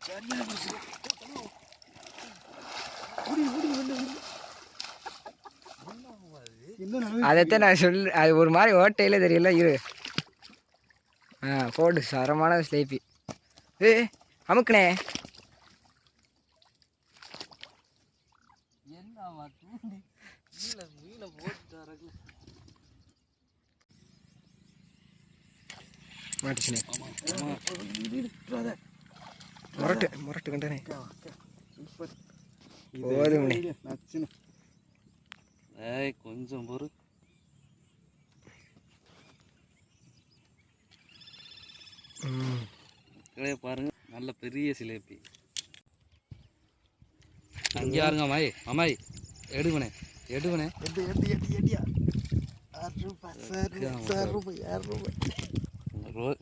சரியான அதைத்தான் நான் சொல்லு அது ஒரு மாதிரி ஓட்டையில தெரியல இரு. ஆ போடு சரமான ஸ்லேப்பி ஏ அமுக்குனே. மாட்டுச்சுனே. ஆமா முரட்டு முரட்டு கண்டனே. நச்சுன்னு ஏய் கொஞ்சம் பொறு மக்களே பாருங்க நல்ல பெரிய சிலேபி அங்கே யாருங்க அம்மாய் அம்மாய் எடுவனே எடுவனே எட்டு எட்டு எட்டு எட்டியா ஆறு ரூபாய் சார் ரூபாய் ஆறு ரூபாய்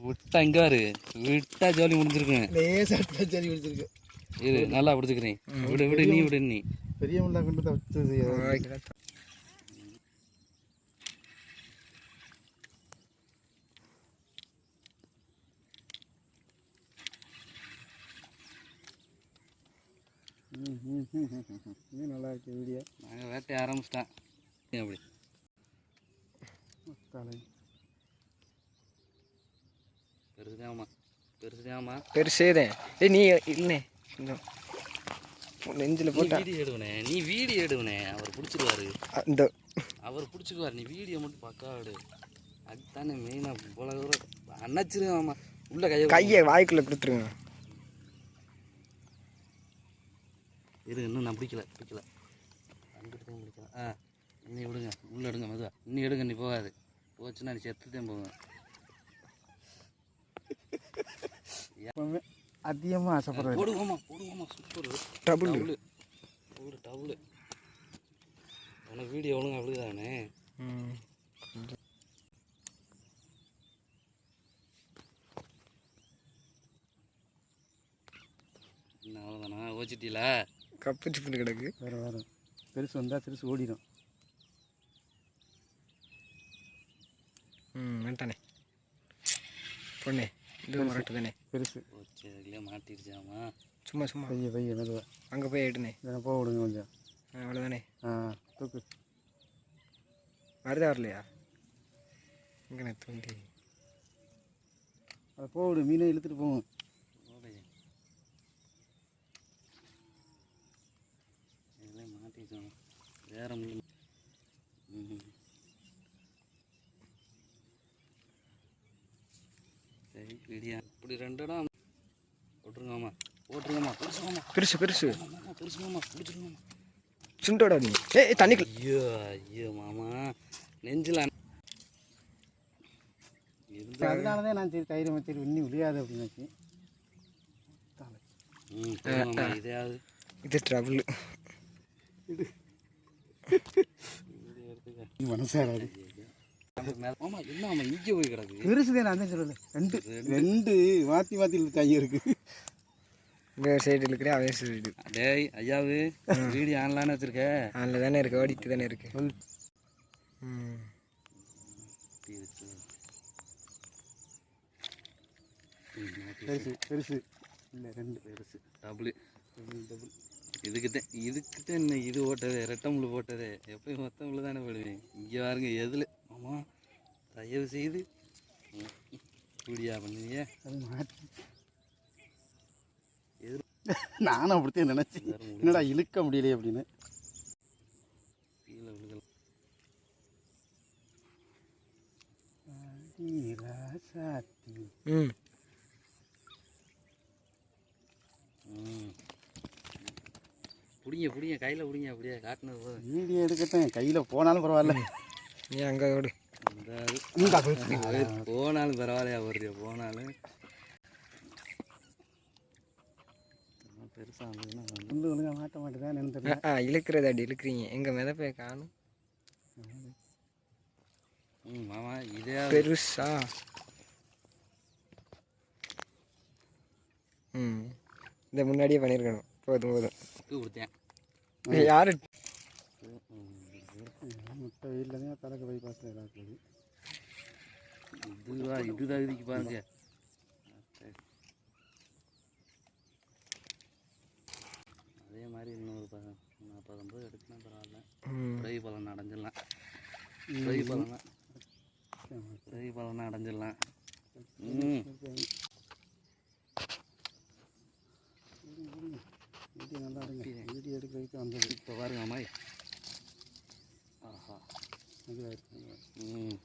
விட்டா இங்கே பாரு விட்டா ஜோலி முடிஞ்சிருக்குங்க லேசாக சரி பிடிச்சிருக்கு இரு நல்லா பிடிச்சிக்கிறேன். விடு விடு நீ விடு நீ. பெரிய முள்ளா கொண்டு. இது நல்லா இருக்கு வீடியோ நாங்கள் வேட்டைய ஆரம்பிச்சிட்டேன் அப்படி தலை. பெருசுதாம்மா பெருசுதாம்மா பெருசேதே ஏய் நீ இல்லைண்ணே. நெஞ்சில் போட்டா. வீடியோ எடுவனே. நீ வீடியோ எடுவனே. அவர் பிடிச்சிருவாரு. இந்த. அவர் பிடிச்சிக்குவார் நீ வீடியோ மட்டும் பக்கா எடு. அதுதானே மெயினாக போல தூரம் அண்ணச்சிருவாம்மா உள்ள கையை கையை வாய்க்குள்ளே கொடுத்துருங்க. இரு இன்னும் நான் பிடிக்கல பிடிக்கல. அங்கிட்டு பிடிக்கல ஆ இன்னி விடுங்க. உள்ள எடுங்க மெதுவா. இன்னி எடுங்க நீ போகாது. போச்சுன்னா நீ செத்துதான் போவேன். எப்பவுமே அதிகமாக ஆசைப்படுறேன் போடுவோமா போடுவோமா சூப்பர் டபுள் டபுள் உனக்கு வீடியோ ஒழுங்கா ம். என்ன அவ்வளோதானா ஓச்சிட்டீல? கப்பு சிப்புன்னு கிடக்கு. வேறு வேறு. பெருசு வந்தால் பெருசு ஓடிடும் ம் வேண்டானே பொண்ணே. இது முரட்டு தானே பெருசு ஓச்சு அதுலேயே மாட்டிருச்சாமா சும்மா சும்மா. பைய பைய அங்கே போய் எடுனே. இதை போக விடுங்க கொஞ்சம். அவ்வளோதானே ஆ தூக்கு. வருதா வரலையா? இங்கே தூண்டி அதை போக விடு மீனை இழுத்துட்டு இதுலேயே மாட்டிருச்சாமா வேற முள்ளு ம் விடியா இப்படி ரெண்டு இடம் போட்டுருங்கம்மா போட்டுருங்கம்மா பிடிச்சிருங்கம்மா பெருசு பெருசு மாமா பிடிச்சிருங்கம்மா பிடிச்சிருங்கம்மா சுண்டோட நீ. ஏய் தண்ணிக்குள்ள. ஐயோ ஐயோ மாமா. நெஞ்சில் அதனால தான் நான் சரி தைரியம் சரி இன்னும் விளையாது அப்படின்னு இதையாவது. இது ட்ரபுள் மனசாராது ஆமா என்ன ஆமா இங்கே போய் கிடக்கு? நான் தான் சொல்லலை ரெண்டு. ரெண்டு. மாற்றி மாற்றி தையம் இருக்கு. இந்த சைடு இருக்கிற அதே சைடு டேய் ஐயாவு வீடியோ ஆன்லான்னு வச்சிருக்க. அதில் தானே இருக்கு ஓடிட்டு தானே இருக்கு. ம். பெருசு பெருசு. இல்லை ரெண்டு. பெருசு டபுள். டபுள். இதுக்கு தான் இதுக்கு தான் என்ன இது ஓட்டதே ரெட்டை முள்ளு போட்டதே. எப்பயும் மொத்த முள்ளு தானே போடுவேன் இங்கே பாருங்க எதில்? ஆமா தயவு செய்து வீடியா பண்ணுவீங்க? அது மாற்றி எது? நானும் அப்படித்தான் நினச்சேன். என்னடா இழுக்க முடியலையே அப்படின்னு. கீழே ம். பிடிங்க பிடிங்க கையில் பிடிங்க அப்படியே காட்டினது போதும். வீடியோ எடுக்கட்டும் கையில் போனாலும் பரவாயில்ல. நீ அங்கே இது போச்சு. போனாலும் பரவாயில்லையா ஒரு போனாலும். பெருசாக வந்து- வந்து ஒழுங்கா மாட்ட மாட்டேதான் என்னன்னு ஆ, இழுக்கிறது இழுக்கிறீங்க. எங்கள் மிதப்பை காணும். ம் மாமா இதே பெருசா. ம் இந்த முன்னாடியே பண்ணியிருக்கணும். போதும் போதும். கொடுத்தேன். யாரு? முட்டை வெயிலில் தான் தலைக்கு போய் பார்த்து இருக்குது இதுவா இதுதான் இதுக்கு பாருங்க அதே மாதிரி இன்னொரு பழம் நாற்பது போது எடுத்துனா பரவாயில்ல பிறை பழம் அடைஞ்சிடலாம் பிறை பழம் பிறை பழம் அடைஞ்சிடலாம் ம். வீடியோ நல்லா இருங்க. வீடியோ. எடுக்கிறதுக்கு வந்தது. இப்போ பாருங்க அம்மாய் ஆஹா. இருக்கு ம்.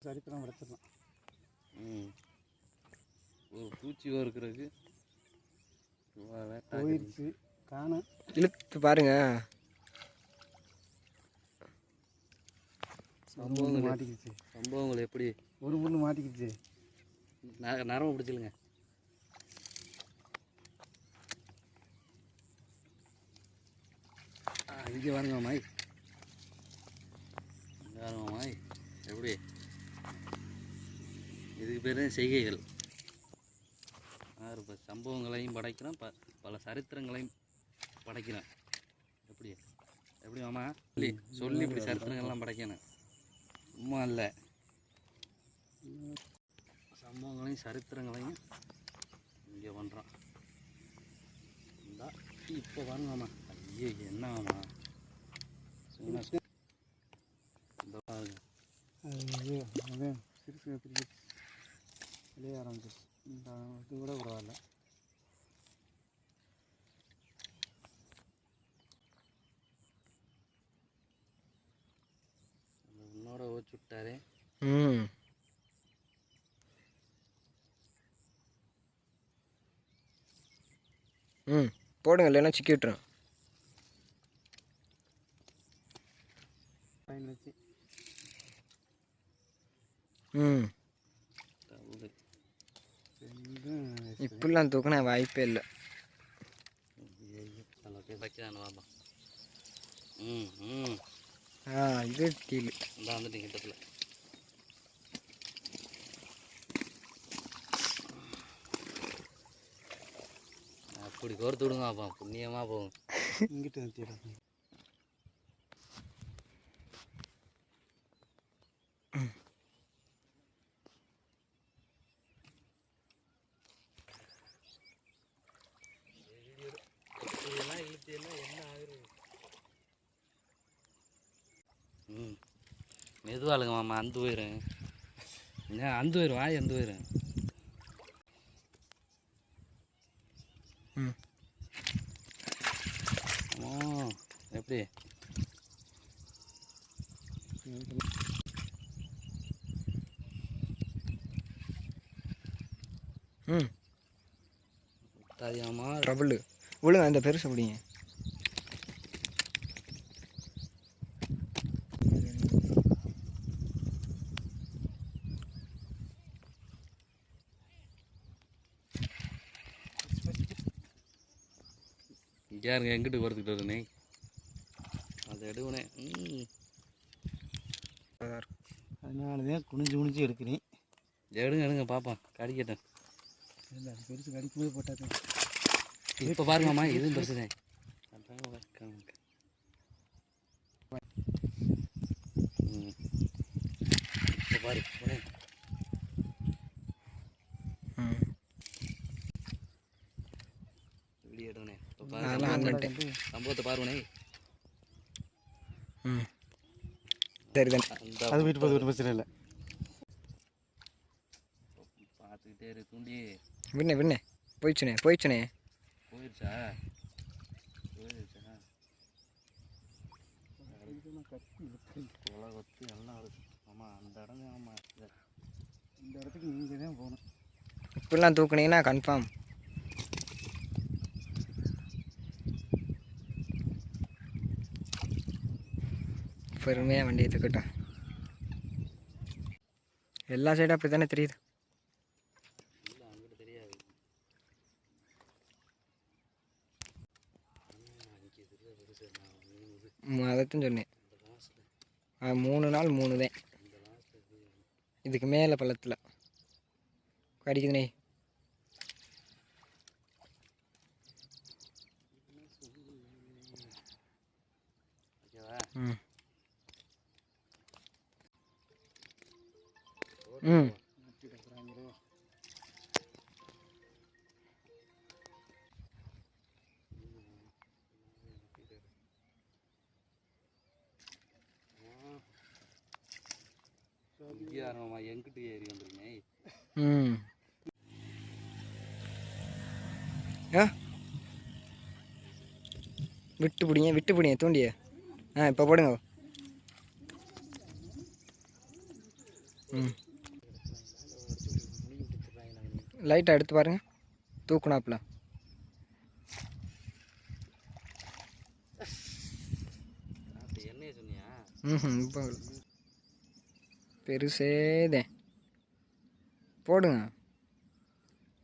சரித்திரம் வளர்த்துடலாம் ம். ஒரு பூச்சி இருக்கிறதுக்கு போயிடுச்சு. காணும் இழுத்து பாருங்க. சம்பவம் மாட்டிக்கிச்சு. சம்பவங்கள் எப்படி? ஒரு பொண்ணு மாட்டிக்கிச்சு. நரம்பு பிடிச்சிலுங்க இங்கே வாருங்க மாய் இங்கே வாருங்க மாய் எப்படி? இதுக்கு பேர் செய்கைகள். ஆறு சம்பவங்களையும் படைக்கிறோம். ப பல சரித்திரங்களையும் படைக்கிறோம். எப்படி? எப்படி மாமா? சொல்லி சொல்லி இப்படி சரித்திரங்கள்லாம் படைக்கணும். சும்மா இல்லை. சம்பவங்களையும் சரித்திரங்களையும் இங்கே பண்ணுறான் இந்தா இப்போ பாருங்கம்மா ஐயோ என்னம்மா சும்மா இந்த பாருங்க அது அதான் சிறுசு இது கூட பரவாயில்ல உன்னோட ஓச்சு விட்டாரே ம் ம் போடுங்க இல்லைன்னா சிக்கி விட்டுறேன் இப்படிலாம் தூக்கினா வாய்ப்பே இல்லை. ஆ இது கீழ். இந்த வந்துட்டு கிட்டத்தில் அப்படி கோர்த்து விடுங்க அப்பா புண்ணியமாக போகும். இங்கிட்ட நிறுத்திடுறேன் இதெல்லாம் இழுத்தீங்கன்னா என்ன ஆகுறது ம் மெதுவாளுங்க மாமா அந்த போயிடும் ஏன் அந்த போயிடும் வாய் அந்த போயிடும் ம். ஓ எப்படி? ம். ட்ரபுள் விழுங்க அந்த பெருசு அப்படிங்க இருங்க எங்கிட்டு கொடுத்துக்கிட்டு வருனே அதை எடுவனே ம். அதனால தான் குனிஞ்சு குனிஞ்சு எடுக்கிறேன். எடுங்க எடுங்க பார்ப்போம் கடிக்கட்டும் இல்லை அது பெருசு கடிக்கும்போது போட்டால் தான் இப்போ பாருங்கம்மா இதுவும் பெருசுதே அதான் வைக்காம. ம் இப்போ பாரு உடனே ம் வெளியே எடுவனே இப்போ அதெல்லாம் பாரு ஆன் பண்ணிட்டேன் சம்பவத்தை பாருவனே ம். சரி தானே அது வீட்டு போது பிரச்சனை இல்லை. பார்த்துக்கிட்டே இரு தூண்டி. விண்ணே விண்ணே. போயிடுச்சுனே போயிடுச்சுனே போயிடுச்சா போயிடுச்சா கொலை கொத்து எல்லாம் இருக்கு ஆமாம் அந்த இடம் ஆமாம் இந்த இடத்துக்கு நீங்கள் தான் போகணும். இப்படிலாம் தூக்குனீங்கன்னா கன்ஃபார்ம் பொறுமையாக வண்டியை தூக்கட்டும் எல்லா சைடும் அப்படி தானே தெரியுது அதைத்தான் சொன்னேன். மூணு நாள் மூணு தான் இதுக்கு மேலே பள்ளத்தில். கடிக்குதுனே ம். எங்கிட்ட ஏறி வந்துருக்கேன் விட்டு பிடிங்க விட்டு பிடிங்க தூண்டிய. ஆ இப்போ போடுங்க. ம். லைட்டாக எடுத்து பாருங்கள் தூக்குனாப்புல. ம் இப்போ போடுங்க.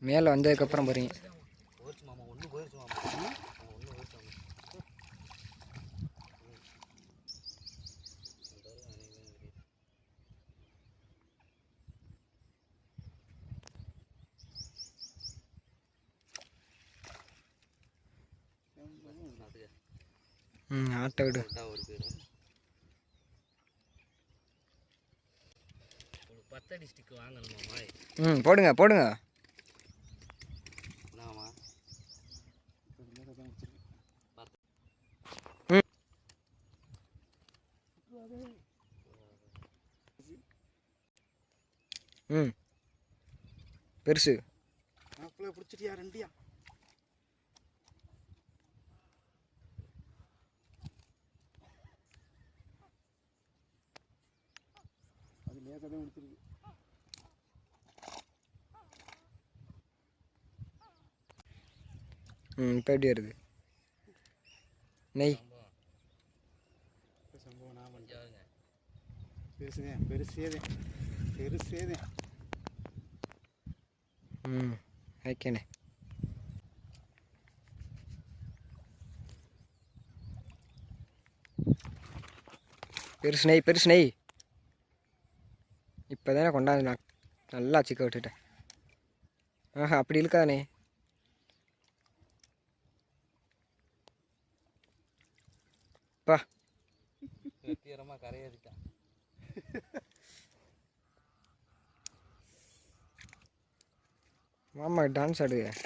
மேலே வந்ததுக்கப்புறம் போகிறீங்க போயிடுச்சு மாமா ஒன்று போயிடுச்சு மாமா ஒன்று போயிடுச்சு மாமா ம் ஆட்டை விடு. ஒரு பேர். ஒரு பத்தடி ஸ்டிக் வாங்கணும் ம் போடுங்க போடுங்க. ம். பெருசு. லேசாக தான் ம் இப்போ எப்படி வருது? நெய். சம்பவம் நான் பண்ணிட்டேன் பெருசுதான் பெருசேதான் பெருசேதான் ம் ஓகேண்ணே பெருசு நெய் பெருசு நெய். இப்போ தானே கொண்டாந்து நான் நல்லா சிக்க விட்டுட்டேன். ஆஹா அப்படி இருக்காதண்ணே பா. வெற்றிகரமாக கரையேறிட்டான் மாமா டான்ஸ் ஆடுவேன்.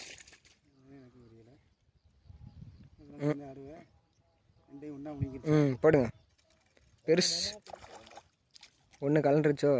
ம் போடுங்க. பெருசு. ஒன்று கலண்டுருச்சோ?